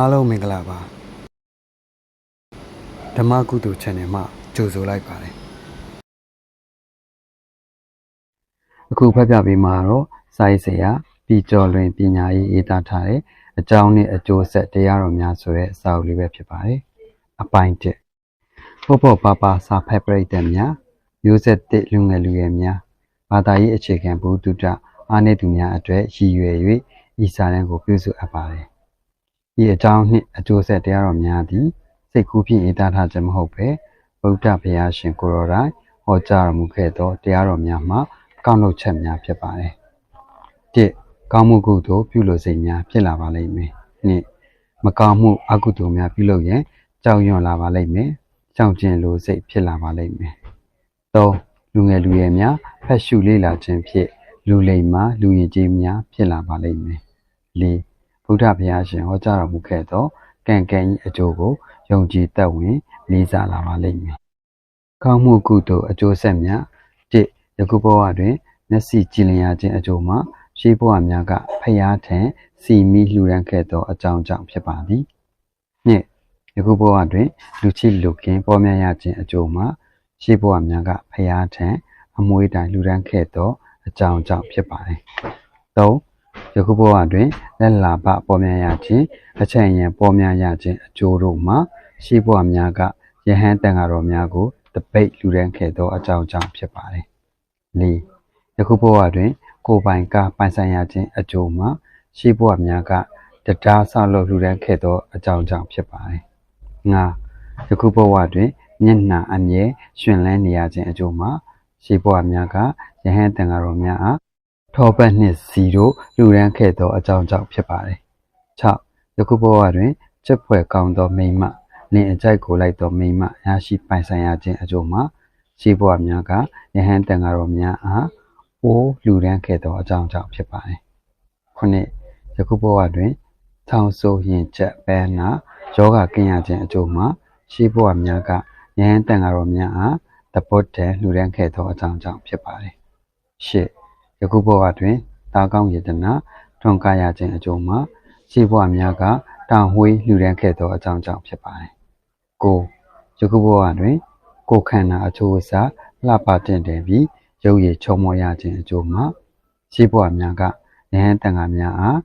အားလုံးမင်္ဂလာပါဓမ္မကုသိုလ် channel မှာကြိုဆိုလိုက်ပါတယ်အခုဖတ်ပြပေးမှာတော့စာရေးဆရာပြည်ကျော်လွင်ပညာရေးရေးသားထားတဲ့အကြောင်းနဲ့အကျိုးဆက်တရားတော်များဆိုတဲ့စာအုပ်လေးပဲဖြစ်ပါတယ်အပိုင်း1ပေါ့ပေါ့ပါပါစာဖက်ပရိသတ်များမျိုးဆက်တစ်လူငယ်လူငယ်များဘာသာရေးအခြေခံဘုဒ္ဓအားနေသူများအတွက်ရည်ရွယ်၍ဤစာတမ်းကိုပြုစုအပ်ပါတယ် ဤအကြောင်းနှင့်အကျိုးဆက်တရားတော်များသည်စိတ်ကူးဖြင့်ရေးသားထားခြင်းမဟုတ်ပဲဗုဒ္ဓဘုရားရှင်ကိုယ်တော်တိုင်ဟောကြားတော်မူခဲ့သောတရားတော်များမှကောက်နှုတ်ချက်များဖြစ်ပါတယ်။၁ကောင်းမှုကုသိုလ်ပြုလို့စိတ်များဖြစ်လာပါလိမ့်မယ်။၂မကောင်းမှုအကုသိုလ်များပြုလို့ရင်ကြောက်ရွံ့လာပါလိမ့်မယ်။ကြောက်ကျင်လို့စိတ်ဖြစ်လာပါလိမ့်မယ်။၃လူငယ်လူရွယ်များဖတ်ရှုလေ့လာခြင်းဖြင့်လူလိမ္မာလူရင်ကြီးများဖြစ်လာပါလိမ့်မယ်။၄ ဗုဒ္ဓဘုရားရှင်ဟောကြားတော်မူခဲ့သောကံကံ၏အကျိုးကိုယုံကြည်သက်ဝင်လေးစားလာပါလိမ့်မယ်။ကောင်းမှုကုသိုလ်အကျိုးဆက်များ၁ယခုဘဝတွင်မျက်စိကြည်လင်ရခြင်းအကျိုးမှာရှေးဘဝများကဖျားထံစီမီလှူဒန်းခဲ့သောအကြောင်းကြောင့်ဖြစ်ပါသည်။၂ယခုဘဝတွင်လူချစ်လူခင်ပေါ်များရခြင်းအကျိုးမှာရှေးဘဝများကဖျားထံအမွေးတိုင်လှူဒန်းခဲ့သောအကြောင်းကြောင့်ဖြစ်ပါတယ်။၃ ယခုဘဝတွင်လက်လာပပေါ်များရခြင်းအချက်ရန်ပေါ်များရခြင်းအကျိုးတို့မှာရှိဘဝများကယဟန်တန်ဃာတော်များကိုတပိတ်လူရန်ခဲ့သောအကြောင်းကြောင့်ဖြစ်ပါတယ်။၄ယခုဘဝတွင် ကိုယ်ပိုင်ကားပိုင်ဆိုင်ရခြင်းအကျိုးမှာရှိဘဝများကတရားဆောက်လုပ်လူရန်ခဲ့သောအကြောင်းကြောင့်ဖြစ်ပါတယ်။၅ယခုဘဝတွင်မျက်နှာအမြဲရှင်လန်းနေရခြင်းအကျိုးမှာရှိဘဝများကယဟန်တန်ဃာတော်များအား ထောပတ်နှင့်စီတို့လူရန်ခဲ့သောအကြောင်းကြောင့်ဖြစ်ပါတယ်။6ယခုဘဝတွင်ချက်ဖွဲ့ကောင်းသောမိမ့်မလင်အကြိုက်ကိုလိုက်သောမိမ့်မရရှိပိုင်ဆိုင်ရခြင်းအကျိုးမှာရှိဘဝများကယဟန်တန်ဃာတော်များအားအိုးလူရန်ခဲ့သောအကြောင်းကြောင့်ဖြစ်ပါတယ်။ခုနှစ်ယခုဘဝတွင်ထောင်ဆိုးရင်ချက်ပဲနာယောဂကင်းရခြင်းအကျိုးမှာရှိဘဝများကယဟန်တန်ဃာတော်များအားတပုတ်တန်လူရန်ခဲ့သောအကြောင်းကြောင့်ဖြစ်ပါတယ်။ရှစ် ယခုဘဝတွင်တာကောင်းယတနာထွန်ကားရခြင်းအကျိုးမှာရှိဘဝများကတောင်ဝေးလှူဒန်းခဲ့သောအကြောင်းကြောင့်ဖြစ်ပါတယ်။ကိုယခုဘဝတွင် ကိုယ်ခန္ဓာအကျိုးအစားလှပတင့်တယ်ပြီးရုပ်ရည်ချုံမောရခြင်းအကျိုးမှာရှိဘဝများကယဟန်တန်ခါများအား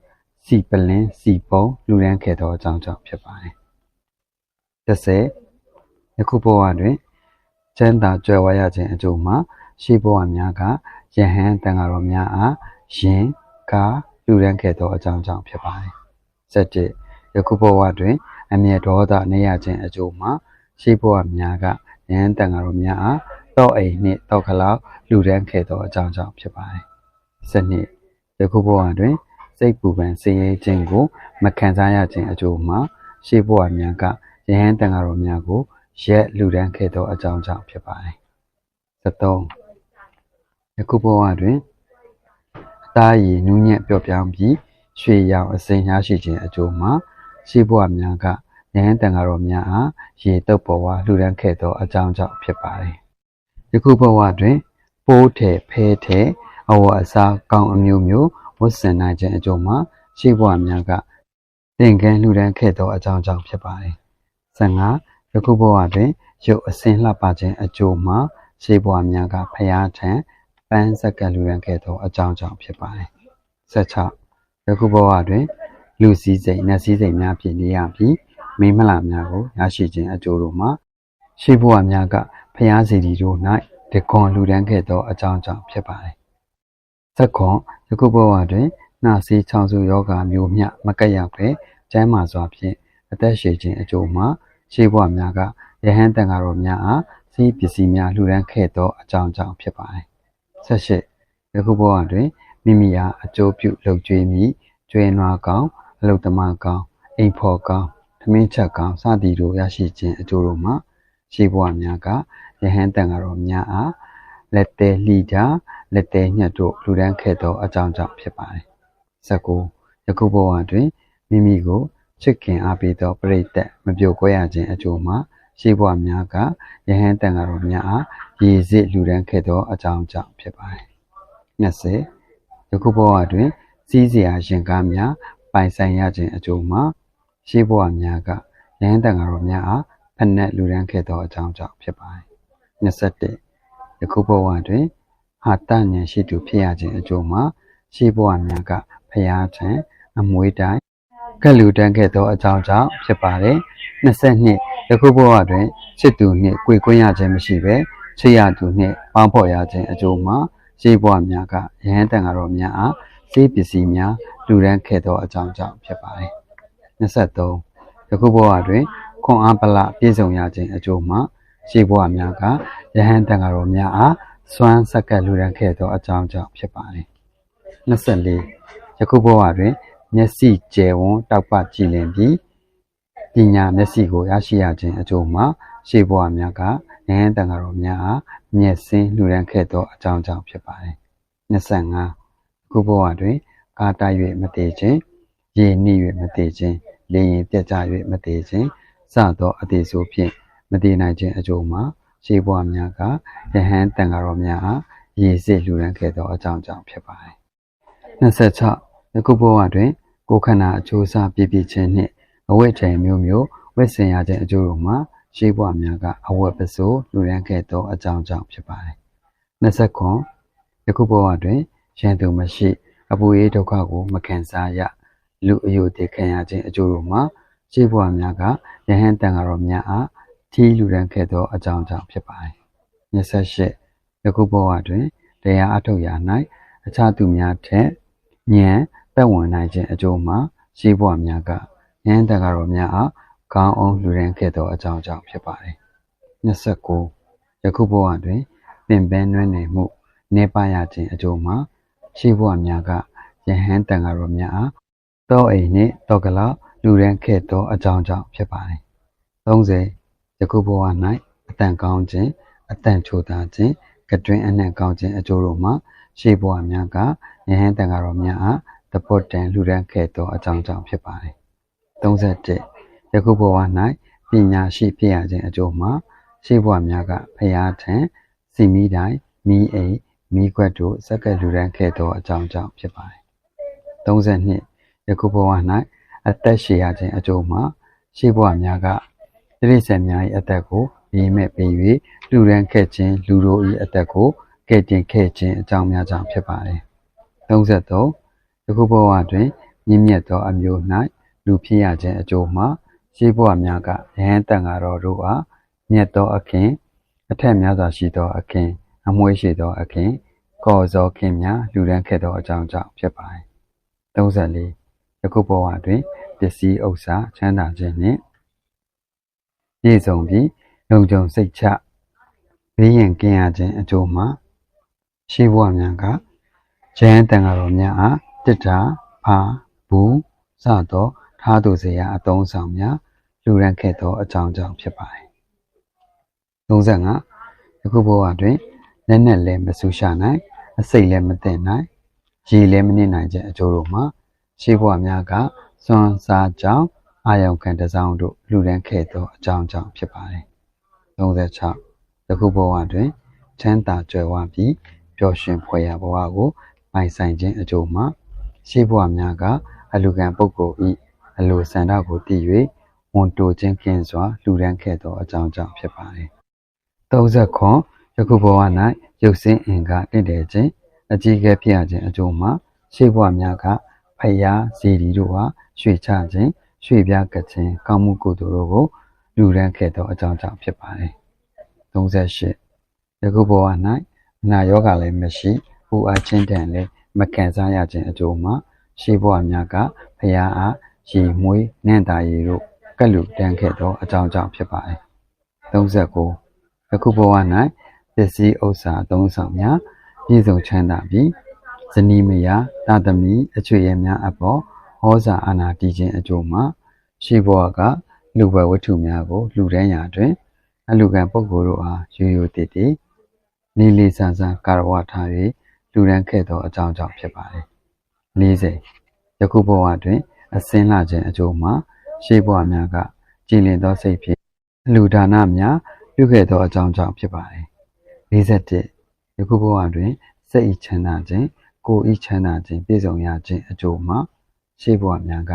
စီပလင်းစီပုံလှူဒန်းခဲ့သောအကြောင်းကြောင့်ဖြစ်ပါတယ်။30ယခုဘဝတွင်ကျမ်းသာကြွယ်ဝရခြင်းအကျိုးမှာရှိဘဝများက ယဟန်တန်ဃာတော်များအားယင်ကာလူရန်ခဲ့သောအကြောင်းကြောင့်ဖြစ်ပါတယ်။7ယခုဘဝတွင် အမျက်ဒေါသနေရခြင်းအကျိုးမှာရှိဘဝများကယဟန်တန်ဃာတော်များအားတောက်အိမ်နှင့်တောက်ခလောက်လူရန်ခဲ့သောအကြောင်းကြောင့်ဖြစ်ပါတယ်။7ယခုဘဝတွင်စိတ်ပူပန်ဆင်းရဲခြင်းကိုမခံစားရခြင်းအကျိုးမှာရှိဘဝများကယဟန်တန်ဃာတော်များကိုရက်လူရန်ခဲ့သောအကြောင်းကြောင့်ဖြစ်ပါတယ်။73 ယခုဘဝတွင်အသားရည်နူးညံ့ပျော့ပြောင်းပြီးရွှေရောင်အစိမ်းရရှိခြင်းအကျိုးမှာရှိဘဝများကယဟန်တန်ဃာတော်များအားရေတုပ်ပေါ်ဝါလှူဒန်းခဲ့သောအကြောင်းကြောင့်ဖြစ်ပါတယ်။ယခုဘဝတွင်ပိုးထဲဖဲထဲအဝအစားကောင်းအမျိုးမျိုးဝတ်ဆင်နိုင်ခြင်းအကျိုးမှာရှိဘဝများကသင်္ကန်းလှူဒန်းခဲ့သောအကြောင်းကြောင့်ဖြစ်ပါတယ်။15ယခုဘဝတွင်ရုပ်အစင်းလှပခြင်းအကျိုးမှာရှိဘဝများကဖျားထံ ပန်းစက္ကလူရန်ခဲ့သောအကြောင်းကြောင့်ဖြစ်ပါတယ်။16ယခုဘဝတွင်လူစည်းစိမ်နတ်စည်းစိမ်များဖြစ်နေရပြီးမိမလာများကိုရရှိခြင်းအကျိုးတို့မှာရှိဘဝများကဖျားစီတီတို့၌တကွန်လူရန်ခဲ့သောအကြောင်းကြောင့်ဖြစ်ပါတယ်။သက်ခွန်ယခုဘဝတွင်နှာစေးချောင်းစုယောဂမျိုးမျှမကက်ရောက်ပဲကျမ်းမာစွာဖြင့်အသက်ရှည်ခြင်းအကျိုးမှာရှိဘဝများကယဟန်တန်ဃာတော်များအားစီးပစ္စည်းများလှူဒန်းခဲ့သောအကြောင်းကြောင့်ဖြစ်ပါတယ်။ 18ယခုဘဝတွင်မိမိအားအကျိုးပြုလုပ်ကြွေးမိကျွေးနွားကောင်းအလုတ္တမကောင်းအိမ်ဖော်ကောင်းသမင်းချက်ကောင်းစသည်တို့ရရှိခြင်းအကျိုးတို့မှာရှိဘဝများကယဟန်တန်ဃာတော်များအားလက်သေးလှီတာလက်သေးညှက်တို့လူဒန်းခဲ့သောအကြောင်းကြောင့်ဖြစ်ပါတယ်။19ယခုဘဝတွင်မိမိကိုချစ်ခင်အားပေးသောပရိသတ်မပြိုကွဲရခြင်းအကျိုးမှာ ရှိဘဝများကယဟန်တန်ဃာတော်များအားရည်စစ်လူဒန်းခဲ့သောအကြောင်းကြောင့်ဖြစ်ပါတယ်။20ယခုဘဝတွင်စီးစရာရင်ကားများပိုင်ဆိုင်ရခြင်းအကျိုးမှာရှေးဘဝများကယဟန်တန်ဃာတော်များအားဖက်နှက်လူရန်ခဲ့သောအကြောင်းကြောင့်ဖြစ်ပါတယ်21ယခုဘဝတွင်ဟာတဉဏ်ရှိသူဖြစ်ရခြင်းအကျိုးမှာရှေးဘဝများကဖျားထံအမွေတိုင်းကလူတန်းခဲ့သောအကြောင်းကြောင့်ဖြစ်ပါတယ်22 ယခုဘဝတွင်စစ်သူနှင့်ကြွေကွင်းရခြင်းမရှိဘဲချစ်ရသူနှင့်ပေါင်းဖော်ရခြင်းအကျိုးမှာရှေးဘဝများကယဟန်တန်ဃာတော်များအားစေးပစ္စည်းများလူရန်ခဲ့သောအကြောင်းကြောင့်ဖြစ်ပါတယ်23ယခုဘဝတွင်ခွန်အားပလပြည့်စုံရခြင်းအကျိုးမှာရှေးဘဝများကယဟန်တန်ဃာတော်များအားစွမ်းဆက်ကပ်လူရန်ခဲ့သောအကြောင်းကြောင့်ဖြစ်ပါတယ်24ယခုဘဝတွင်မျက်စိကျယ်ဝန်းတောက်ပကြည်လင်ပြီး ပညာမျက်စိကိုရရှိရခြင်းအကျိုးမှာရှေးဘဝများကယဟန်တန်ဃာတော်များအားမျက်စင်းလူရန်ခဲ့သောအကြောင်းကြောင့်ဖြစ်ပါတယ်25ခုဘဝတွင်ကားတိုက်၍မတည်ခြင်းရေနှိ၍မတည်ခြင်းလေရင်ပြတ်ကျ၍မတည်ခြင်းစသောအသေးဆိုဖြင့်မတည်နိုင်ခြင်းအကျိုးမှာရှေးဘဝများကယဟန်တန်ဃာတော်များအားရေစစ်လူရန်ခဲ့သောအကြောင်းကြောင့်ဖြစ်ပါတယ်26ယခုဘဝတွင်ကိုယ်ခန္ဓာအကျိုးစားပြည့်ပြည့်ခြင်းနှင့် အဝိထိုင်မျိုးမျိုးဝိဆင်ရခြင်းအကျိုးတို့မှာရှေးဘဝများကအဝတ်ပစိုးလူရန်ခဲ့သောအကြောင်းကြောင့်ဖြစ်ပါတယ်29ယခုဘဝတွင်ရန်သူမရှိအပူရေးဒုက္ခကိုမခံစားရလူအယုတ်တေခံရခြင်းအကျိုးတို့မှာရှေးဘဝများကယဟန်တန်ဃာတော်များအားထီးလူရန်ခဲ့သောအကြောင်းကြောင့်ဖြစ်ပါတယ်28ယခုဘဝတွင်တရားအထုတ်ရာ၌အခြားသူများထက်ဉာဏ်သက်ဝင်နိုင်ခြင်းအကျိုးမှာရှေးဘဝများက ယဟန်တန်ဃာတော်များအားကောင်းအောင်လူရန်ခဲ့သောအကြောင်းကြောင့်ဖြစ်ပါတယ်29ယခုဘဝတွင်ပင်ပန်းနွမ်းနယ်မှုနေပါရခြင်းအကျိုးမှာရှေးဘဝများကယဟန်တန်ဃာတော်များအားတောအိမ်နှင့်တောကလာလူရန်ခဲ့သောအကြောင်းကြောင့်ဖြစ်ပါတယ်30ယခုဘဝ၌အတန်ကောင်းခြင်းအတန်ချိုသာခြင်းကတွင်အနှံ့ကောင်းခြင်းအကျိုးတို့မှာရှေးဘဝများကယဟန်တန်ဃာတော်များအားတပုတ်တန်လူရန်ခဲ့သောအကြောင်းကြောင့်ဖြစ်ပါတယ် 31ယခုဘဝ၌ပညာရှိဖြစ်ရခြင်းအကျိုးမှာရှေးဘဝများကဖရာထံစီမီတိုင်းမိအိမ်မိခွက်တို့စက္ကလူရန်ခဲ့သောအကြောင်းကြောင့်ဖြစ်ပါတယ်32ယခုဘဝ၌အသက်ရှည်ရခြင်းအကျိုးမှာရှေးဘဝများကတိရိစ္ဆာန်များ၏အသက်ကိုရေးမဲ့ပေး၍လူရန်ခဲ့ခြင်းလူတို့၏အသက်ကိုကဲ့တင်ခဲ့ခြင်းအကြောင်းများကြောင့်ဖြစ်ပါတယ်33ယခုဘဝတွင်မြင့်မြတ်သောအမျိုး၌ လူဖြစ်ရခြင်းအကျိုးမှာရှေးဘဝများကယဟန်တန်ဃာတော်တို့အားမြတ်သောအခင်အထက်များစွာရှိသောအခင်အမွှေးရှိသောအခင်ကော်ဇော်ခင်များလူရန်ခဲ့သောအကြောင်းကြောင့်ဖြစ်ပါတယ်34ယခုဘဝတွင်ပစ္စည်းဥစ္စာချမ်းသာခြင်းနှင့်ပြည့်စုံပြီးလုံခြုံစိတ်ချဘေးရန်ကင်းရခြင်းအကျိုးမှာရှေးဘဝများကကျမ်းတန်ဃာတော်များအားတစ္တာဖာဘူးစသော ထားသူစရာအသုံးဆောင်များလူရန်ခဲ့သောအကြောင်းကြောင့်ဖြစ်ပါတယ်35ယခုဘဝတွင်လက်နဲ့လည်းမဆူရှာနိုင်အစိတ်လည်းမသိနိုင်ရေလည်းမနစ်နိုင်ခြင်းအကျိုးတို့မှာရှေးဘဝများကစွမ်းစားကြောင်းအာယုံခံတစောင်းတို့လူရန်ခဲ့သောအကြောင်းကြောင့်ဖြစ်ပါတယ်36ယခုဘဝတွင်ချမ်းသာကြွယ်ဝပြီးပျော်ရွှင်ဖွယ်ရာဘဝကိုပိုင်ဆိုင်ခြင်းအကျိုးမှာရှေးဘဝများကအလူကံပုဂ္ဂိုလ်ဤ အလိုဆန္ဒကိုတည်၍ဝန်တိုခြင်းကင်းစွာလူရန်ခဲ့သောအကြောင်းကြောင့်ဖြစ်ပါတယ်30ခွန်ယခုဘဝ၌ရုပ်စင်းအင်္ဂါတင့်တယ်ခြင်းအကြီးကဲဖြစ်ရခြင်းအကျိုးမှာရှေးဘဝများကဖယားဇီဒီတို့ဟာရွှေချခြင်းရွှေပြားကခြင်းကောင်းမှုကုသိုလ်တို့ကိုလူရန်ခဲ့သောအကြောင်းကြောင့်ဖြစ်ပါတယ်38ယခုဘဝ၌အနာရောဂါလည်းမရှိပူအားခြင်းတန်လည်းမကန်စားရခြင်းအကျိုးမှာရှေးဘဝများကဖယားအား ရေမွေးနန့်တာရီတို့ကက်လူတန်းခဲ့သောအကြောင်းကြောင့်ဖြစ်ပါတယ်39ယခုဘဝ၌ပစ္စည်းဥစ္စာအသုံးဆောင်များပြည့်စုံချမ်းသာပြီးဇနီးမယားတာသမီအချွေရများအပေါ်ဟောစာအာနာတည်ခြင်းအကျိုးမှာရှိဘဝကလူဘဝတ္ထုများကိုလူတန်းရာတွင် အလူကံပုဂ္ဂိုလ်တို့အားရိုးရိုးတည်တည်လေးလေးဆန်းဆန်းကာရဝထား၍လူတန်းခဲ့သောအကြောင်းကြောင့်ဖြစ်ပါတယ်40ယခုဘဝတွင် အစင်းလာခြင်းအကျိုးမှာရှေးဘဝများကကြည်လင်သောစိတ်ဖြင့်လူဒါနများပြုခဲ့သောအကြောင်းကြောင့်ဖြစ်ပါတယ်41ယခုဘဝတွင်စိတ်ဤချမ်းသာခြင်းကိုယ်ဤချမ်းသာခြင်းပြည့်စုံရခြင်းအကျိုးမှာရှေးဘဝများက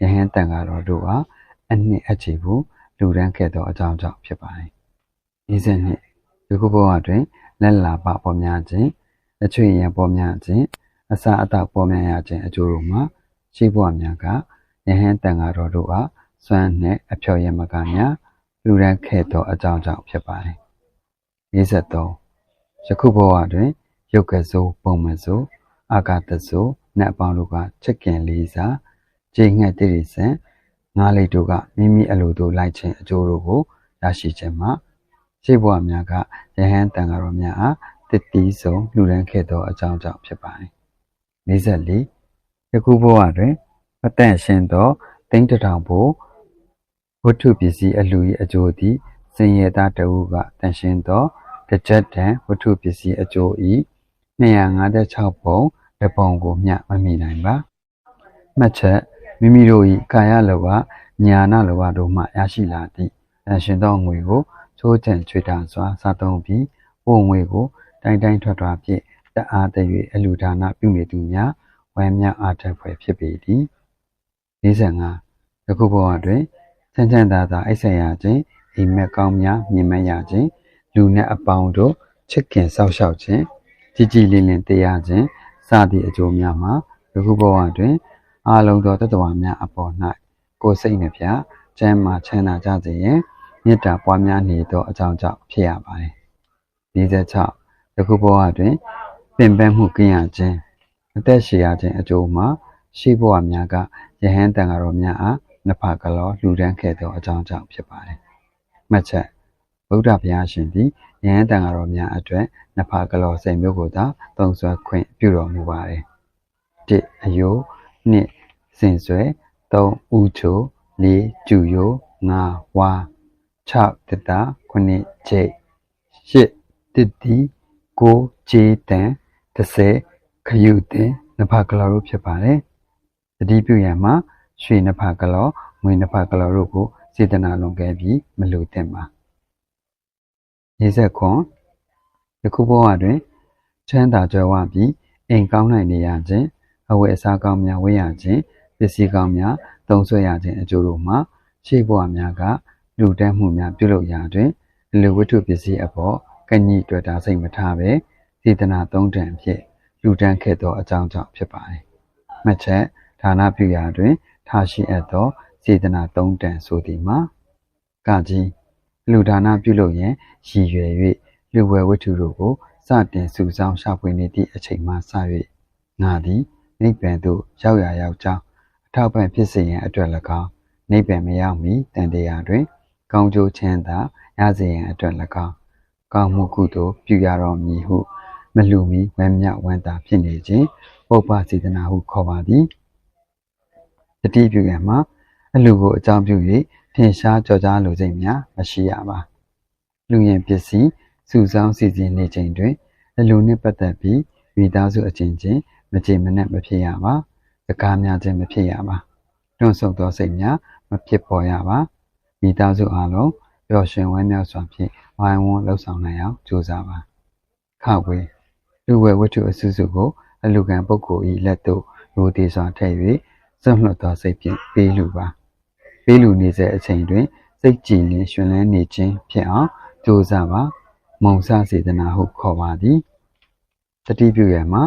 ယယဟန်တန်ဃာတော်တို့အားအနှစ်အချီဖို့လူရန်ခဲ့သောအကြောင်းကြောင့်ဖြစ်ပါတယ်။ဤစဉ်နှင့်ယခုဘဝတွင်လက်လာပပေါ်များခြင်းအချွေရန်ပေါ်များခြင်းအစာအသောက်ပေါ်များရခြင်းအကျိုးတို့မှာ ရှိဘဝများကယဟန်တန်ဃာတော်တို့အားစွမ်းနှင့်အဖျော်ရမကများလူရန်ခဲ့သောအကြောင်းကြောင့်ဖြစ်ပါတယ်။53ယခုဘဝတွင်ရုပ်ကစိုးပုံမစိုးအာဂတစိုးနတ်အပေါင်းတို့ကချစ်ခင်လေးစားခြေငှက်တိရိစံငါးလိတ်တို့ကမိမိအလိုတို့လိုက်ခြင်းအကျိုးတို့ကိုရရှိခြင်းမှာရှိဘဝများကယဟန်တန်ဃာတော်များအားတည်တည်ဆုံးလူရန်ခဲ့သောအကြောင်းကြောင့်ဖြစ်ပါတယ်။44 ယခုဘဝတွင်အတန့်ရှင်းသောတိမ့်တထောင်ဖို့ဝတ္ထုပစ္စည်းအလှူ၏အကျိုးသည်စင်ရသားတဝုကတန်ရှင်းသောတစ်ချက်တန်ဝတ္ထုပစ္စည်းအကျိုး၏256ပုံတပုံကိုမျှမမိနိုင်ပါမှတ်ချက်မိမိတို့၏ကာယလောကညာနာလောကတို့မှရရှိလာသည့်တန်ရှင်းသောငွေကိုချိုးချံချွေတာစွာစားသုံးပြီးပို့ငွေကို တိုင်းတိုင်းထွက်ထွက်ဖြင့်တအားတ၍အလူဒါနပြုနေသူများ ဝမ်းမြောက်အားထက်ဖွယ်ဖြစ်ပေသည်45ယခုဘဝတွင်ချမ်းချမ်းသာသာအိပ်ဆက်ရခြင်းအိမ်မက်ကောင်းများမြင်မရခြင်းလူနှင့်အပေါင်းတို့ချစ်ခင်စောင့်ရှောက်ခြင်းကြည်ကြည်လင်လင်တရားခြင်းစသည့်အကျိုးများမှာယခုဘဝတွင်အာလုံးသောတတ္တဝါများအပေါ်၌ကိုယ်စိတ်နှပြချမ်းသာချမ်းသာကြစေရန်မေတ္တာပွားများနေသောအကြောင်းကြောင့်ဖြစ်ရပါတယ်။46ယခုဘဝတွင်ပင်ပန်းမှုကင်းရခြင်း အသက်ရှည်ရခြင်းအကျိုးမှာရှိဘဝများကယဟန်တန်ဃာတော်များအားနှစ်ဖကလောလှူဒန်းခဲ့သောအကြောင်းကြောင့်ဖြစ်ပါတယ်။မှတ်ချက်ဗုဒ္ဓဘုရားရှင်သည်ယဟန်တန်ဃာတော်များအတွက်နှစ်ဖကလောစိတ်မျိုးကိုသာသုံးဆွဲခွင့်ပြုတော်မူပါတယ်။၁အယိုး၂စင်ဆွဲ၃ဥချို၄ကျူယို၅ဝါ6တတ9ချိတ်8တတိ9ခြေတန်30 ခရုတင်နဖကလောတို့ဖြစ်ပါတယ်။တတိပြုရန်မှာရွှေနဖကလောငွေနဖကလောတို့ကိုစေတနာလွန်ခဲ့ပြီးမလိုသင့်ပါ။ရေဆက်ခွန်ယခုဘဝတွင်ချမ်းသာကြွယ်ဝပြီးအိမ်ကောင်းနိုင်နေရခြင်းအဝတ်အစားကောင်းများဝတ်ရခြင်းပစ္စည်းကောင်းများသုံးဆွဲရခြင်းအကျိုးတို့မှာရှေးဘဝများကလူတန်းမှုများပြုလုပ်ရာတွင်လူဝတ္ထုပစ္စည်းအပေါ်ကညှိတွေ့တာစိတ်မထားပဲစေတနာသုံးတန်ဖြင့် လူတန်းခဲ့သောအကြောင်းကြောင့်ဖြစ်ပါတယ်။မှတ်ချက်ဌာနပြုရာတွင် ထားရှိအပ်သောစေတနာသုံးတန်ဆိုသည်မှာကကြီးလူဒါနပြုလုပ်ရန်ရည်ရွယ်၍လူဝဲဝတ္ထုတို့ကိုစတင်စုဆောင်းရှာဖွေနေသည့်အချိန်မှစ၍ငါသည်နိဗ္ဗာန်သို့ရောက်ရရောက်ကြောင်းအထောက်ပံ့ဖြစ်စေရန်အတွက်၎င်းနိဗ္ဗာန်မရောက်မီတန်တရားတွင် ကောင်းကျိုးချမ်းသာရစေရန်အတွက်၎င်းကောင်းမှုကုသိုလ်ပြုရတော်မူဟု မလူမီဝမ်းမြောက်ဝမ်းသာဖြစ်နေခြင်းပုပ္ပစေတနာဟုခေါ်ပါသည်တတိပြုရန်မှာအလူကိုအကြောင်းပြု၍ထင်ရှားကြော်ကြားလိုစိတ်များမရှိရပါလူရင်ပစ္စည်းစုဆောင်းစီစဉ်နေချိန်တွင်အလူနှင့်ပတ်သက်ပြီးမိသားစုအချင်းချင်းမကြေမနက်မဖြစ်ရပါစကားများခြင်းမဖြစ်ရပါတွန့်ဆုတ်သောစိတ်များမဖြစ်ပေါ်ရပါမိသားစုအလုံးပျော်ရွှင်ဝမ်းမြောက်စွာဖြင့်ဝိုင်းဝန်းလှုပ်ဆောင်နိုင်အောင်ကြိုးစားပါခဝေ လူဝဲဝတ္ထုအစုစုကိုအလူကံပုဂ္ဂိုလ်၏လက်သို့ရိုသေစွာထည့်၍စွန့်လွတ်သောစိတ်ဖြင့်ပေးလူပါပေးလူနေစေအချိန်တွင်စိတ်ကြည်လင်ရှင်လန်းနေခြင်းဖြစ်အောင်ကြိုးစားပါမုံစစေတနာဟုခေါ်ပါသည်တတိပြုရမှာ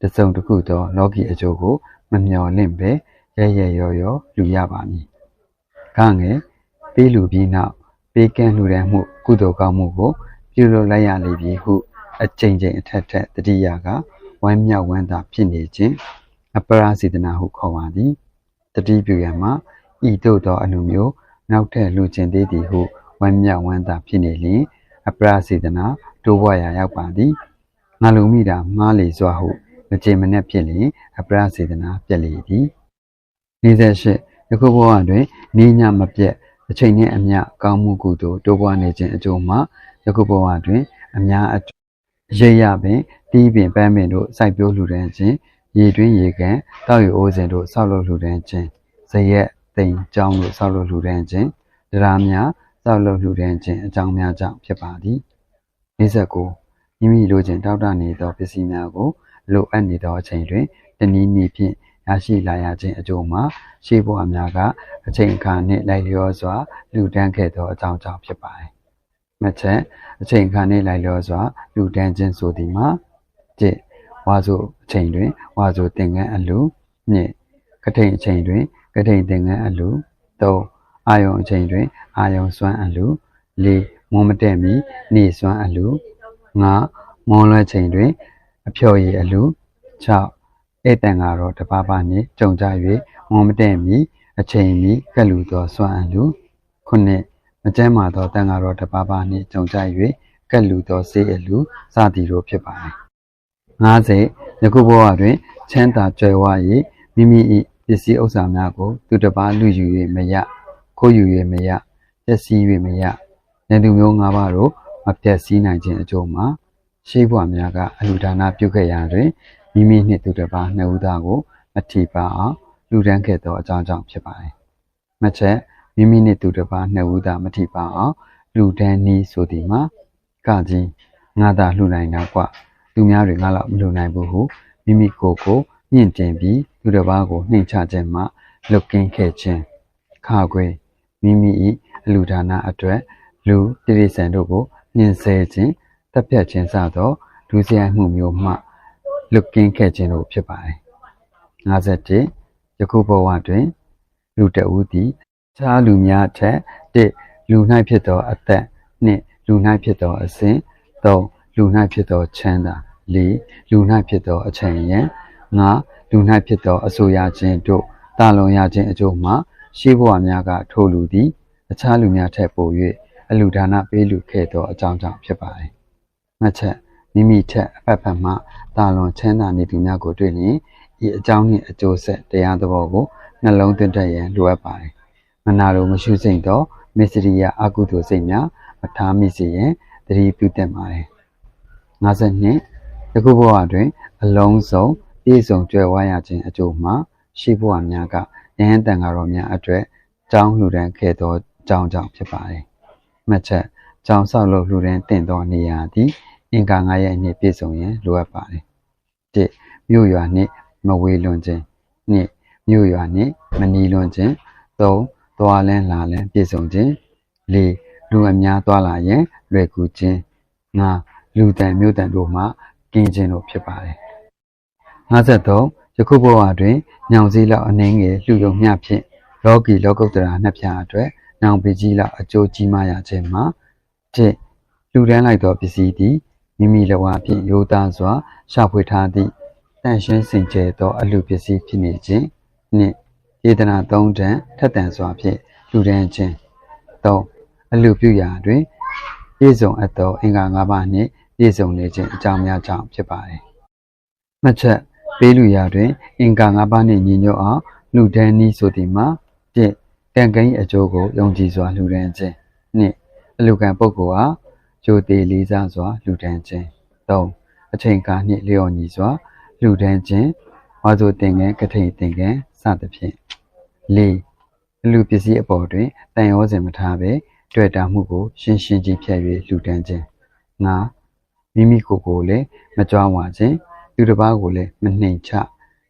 တစုံတစ်ခုသောလောကီအကျိုးကိုမမျှော်လင့်ပဲရဲရဲရော်ရော်လူရပါမည်။ကငယ်ပေးလူပြီးနောက်ပေးကမ်းလှူဒန်းမှု ကုသိုလ်ကောင်းမှုကိုပြုလုပ်လိုက်ရလိမ့်ပြီဟု အကြိမ်ကြိမ်အထက်ထက်တတိယကဝမ်းမြောက်ဝမ်းသာဖြစ်နေခြင်းအပရာစေတနာဟုခေါ်ပါသည်တတိပြုရမှာဤသို့သောအလိုမျိုးနောက်ထပ်လူကျင်သေးသည်ဟုဝမ်းမြောက်ဝမ်းသာဖြစ်နေလျင်အပရာစေတနာတိုးပွားရာရောက်ပါသည်ငါလူမိတာမှားလေစွာဟုမကြေမနက်ဖြစ်လျင်အပရာစေတနာပြက်လေသည်48ယခုဘဝတွင်နေညမပြတ်အချိန်နှင့်အမျှကောင်းမှုကုသိုလ်တိုးပွားနေခြင်းအကျိုးမှာယခုဘဝတွင်အများအ ရိပ်ရပင်တီးပင်ပန်းပင်တို့စိုက်ပျိုးလှူဒန်းခြင်းရေတွင်းရေကန်တောက်ရအိုးစင်တို့ဆောက်လုပ်လှူဒန်းခြင်းဇရက်တိမ်ကျောင်းတို့ဆောက်လုပ်လှူဒန်းခြင်းတရားများဆောက်လုပ်လှူဒန်းခြင်းအကြောင်းများကြောင့်ဖြစ်ပါသည်59မိမိလိုချင်တောက်တနေသောပစ္စည်းများကိုလိုအပ်နေသောအချိန်တွင်တနည်းနည်းဖြင့်ရရှိလာရခြင်းအကျိုးမှာရှေးဘဝများကအချိန်အခါနှင့်လိုက်လျောစွာလူတန်းခဲ့သောအကြောင်းကြောင့်ဖြစ်ပါတယ်။ မှတ်ချက်အချိန်အခါနှင့်လိုက်လျောစွာလူတန်းခြင်းဆိုသည်မှာ၁ဝါဆိုအချိန်တွင်ဝါဆိုသင်္ကန်းအလူ၂ကထိန်အချိန်တွင်ကထိန်သင်္ကန်းအလူ၃အာယုံအချိန်တွင် အာယုံစွမ်းအလူ၄မွန်မတက်မီနေစွမ်းအလူ၅မွန်လွယ်ချိန်တွင် အဖျော်ရည်အလူ6ဧတန်ကတော့တပါးပါနှင့်ကြုံကြ၍မွန်မတဲ့မီအချိန်မီကက်လူသောစွမ်းအလူ9 မကျမ်းမာသောတန်ကတော့တပါးပါနှင့်ကြုံကြ၍ကက်လူသောစေးအလူစသည်တို့ဖြစ်ပါသည်50ယခုဘဝတွင်ချမ်းသာကြွယ်ဝ၍မိမိ၏ပစ္စည်းဥစ္စာများကို သူတစ်ပါးလူယူ၍မရခိုးယူ၍မရပျက်စီး၍မရနေသူမျိုး၅ပါးတို့မပျက်စီးနိုင်ခြင်းအကျိုးမှာရှိဘွားများကအလူဒါနပြုခဲ့ရာတွင်မိမိနှင့်သူတစ်ပါးနှစ်ဦးသားကိုမထီပါအောင်လူဒန်းခဲ့သောအကြောင်းကြောင့်ဖြစ်ပါတယ်။မှတ်ချက် မိမိနှင့်သူတစ်ပါးနှစ်ဦးသားမထီပါအောင်လူဒန်းနီးဆိုသည်မှာကကြီးငါသာလှူနိုင်တာကွလူများတွေငါလောက်မလှူနိုင်ဘူးဟုမိမိကိုယ်ကိုမြင့်တင်ပြီးသူတစ်ပါးကိုနှိမ်ချခြင်းမှလွတ်ကင်းခဲ့ခြင်းခါခွေမိမိ၏အလူဒါနအတွက်လူတိရိစ္ဆန်တို့ကိုနှင်ဆဲခြင်းတပ်ဖြတ်ခြင်းစသောဒုစရိုက်မှုမျိုးမှလွတ်ကင်းခဲ့ခြင်းတို့ဖြစ်ပါတယ်။51ယခုဘဝတွင်လူတဦးသည် ခြားလူများထက်တစ်လူ၌ဖြစ်သောအသက်နှစ်လူ၌ဖြစ်သောအစဉ်သုံးလူ၌ဖြစ်သောချမ်းသာလေးလူ၌ဖြစ်သောအချိန်ရန်ငါလူ၌ဖြစ်သောအဆိုရခြင်းတို့တာလွန်ရခြင်းအကျိုးမှာရှေးဘဝများကထိုလူသည်အခြားလူများထက်ပို၍အလူဒါနပေးလူခဲ့သောအကြောင်းကြောင့်ဖြစ်ပါတယ်။မှတ်ချက်မိမိထက်အဖက်ဖက်မှတာလွန်ချမ်းသာနေသူများကိုတွေ့လျင်ဤအကြောင်းနှင့်အကျိုးဆက်တရားသဘောကိုနှလုံးသွင်းတတ်ရန်လိုအပ်ပါတယ်။ မနာလိုမရှိစိတ်သောမစ္စရိယအကုသိုလ်စိတ်များမထားမိစေရန်တတိပြုတတ်ပါတယ်။52ယခုဘဝတွင် အလုံးစုံပြည့်စုံကြွယ်ဝရခြင်းအကျိုးမှာရှိဘဝများကယဟန်တန်ဃာတော်များအတွက်ကြောင်းလှူဒန်းခဲ့သောကြောင်းကြောင့်ဖြစ်ပါတယ်။မှတ်ချက်ကြောင်းဆောက်လုပ်လှူဒန်းတင့်သောနေရာသည်အင်္ဂါ9ရက်နှင့်ပြည့်စုံရန်လိုအပ်ပါတယ်။၁မြို့ရွာနှင့်မဝေးလွန်ခြင်း၂မြို့ရွာနှင့်မနီးလွန်ခြင်း၃ သွားလန်းလာလန်းပြည့်စုံခြင်း၄လူအများသွားလာရန်လွယ်ကူခြင်း၅လူတန်မြို့တန်တို့မှကင်းခြင်းတို့ဖြစ်ပါတယ်53ယခုဘဝတွင်ညောင်စည်းလောက်အနှင်းငယ်လှူယုံမျှဖြင့်လောကီလောကုတ္တရာနှစ်ဖြာအတွက်နောင်ပကြီးလောက်အကျိုးကြီးမားရခြင်းမှာတစ်လူတန်းလိုက်သောပစ္စည်းသည်မိမိလက်ဝါးဖြင့်ရိုးသားစွာရှာဖွေထားသည့်တန်ရှင်းစင်ကြယ်သောအလှပစ္စည်းဖြစ်နေခြင်းနှင့် ယေတနာ၃တန်ထက်တန်စွာဖြင့်လူတန်းခြင်း၃အလှပြုရာတွင်ပြည့်စုံအပ်သောအင်္ဂါ၅ပါးနှင့်ပြည့်စုံနေခြင်းအကြောင်းများကြောင့်ဖြစ်ပါတယ်။မှတ်ချက်ပေးလူရာတွင် အင်္ဂါ၅ပါးနှင့်ညီညွတ်အောင်လူဒန်းနည်းဆိုသည်မှာ၁ကံကံ၏အကျိုးကိုယုံကြည်စွာလူဒန်းခြင်း၂အလူကံပုဂ္ဂိုလ်အားကြိုသေးလေးစားစွာလူဒန်းခြင်း၃အချိန်ကာနှင့်လျော်ညီစွာလူဒန်းခြင်း ဝါဆိုသင်္ကန်းကထိန်သင်္ကန်းစသဖြင့်၄အလူပစ္စည်းအပေါ်တွင်တန်ရောစင်မထားဘဲတွေ့တာမှုကိုရှင်းရှင်းကြီးဖြတ်၍လူဒန်းခြင်း၅မိမိကိုယ်ကိုယ်လည်းမကြွားဝါခြင်းလူတစ်ပါးကိုလည်းမနှိမ်ချ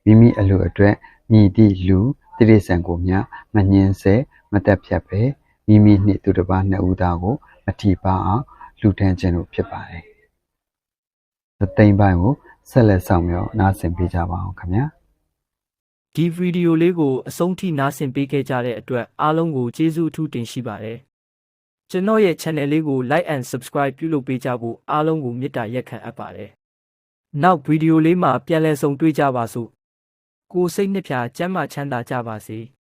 မိမိအလိုအတွက်မြည်သည့်လူတိရစ္ဆာန်ကိုများမငင်းဆဲမတက်ဖြတ်ပဲမိမိနှင့်သူတစ်ပါးနှစ်ဦးသားကိုမထီပါအောင်လူထမ်းခြင်းတို့ဖြစ်ပါတယ်။သသိမ်းပိုင်းကို ဆက်လက်ဆောင်မြော်နားဆင်ပေးကြပါအောင်ခင်ဗျာ။ဒီဗီဒီယိုလေးကိုအဆုံးထိနားဆင်ပေးခဲ့ကြတဲ့အတွက်အားလုံးကိုကျေးဇူးအထူးတင်ရှိပါတယ်။ကျွန်တော်ရဲ့ channel လေးကို like and subscribe ပြုလုပ်ပေးကြဖို့အားလုံးကိုမေတ္တာရက်ခံအပ်ပါတယ်။နောက်ဗီဒီယိုလေးမှာပြန်လည်ဆုံတွေ့ကြပါစို့။ကိုယ်စိတ်နှစ်ဖြာကျမ်းမာချမ်းသာကြပါစေ။